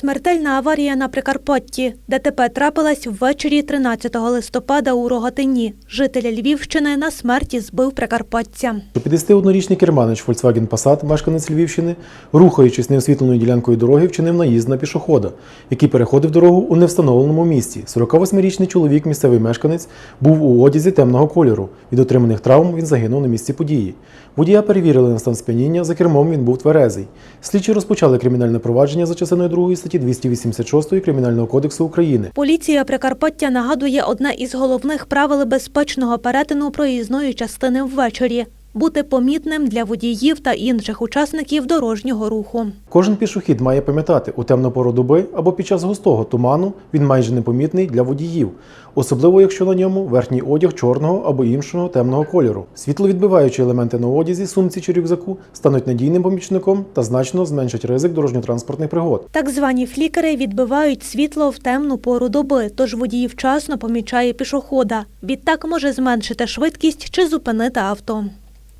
Смертельна аварія на Прикарпатті. ДТП трапилась ввечері 13 листопада у Рогатині. Жителя Львівщини на смерті збив прикарпатця. 51-річний керманич Volkswagen Passat, мешканець Львівщини, рухаючись неосвітленою ділянкою дороги, вчинив наїзд на пішохода, який переходив дорогу у невстановленому місці. 48-річний чоловік, місцевий мешканець, був у одязі темного кольору. Від отриманих травм він загинув на місці події. Водія перевірили на стан сп'яніння, за кермом він був тверезий. Слідчі розпочали кримінальне провадження за частиною 2 статті 286 Кримінального кодексу України. Поліція Прикарпаття нагадує одне із головних правил безпечного перетину проїзної частини ввечері бути помітним для водіїв та інших учасників дорожнього руху. Кожен пішохід має пам'ятати, у темну пору доби або під час густого туману він майже непомітний для водіїв, особливо якщо на ньому верхній одяг чорного або іншого темного кольору. Світловідбиваючі елементи на одязі, сумці чи рюкзаку стануть надійним помічником та значно зменшать ризик дорожньо-транспортних пригод. Так звані флікери відбивають світло в темну пору доби, тож водій вчасно помічає пішохода. Відтак може зменшити швидкість чи зупинити авто.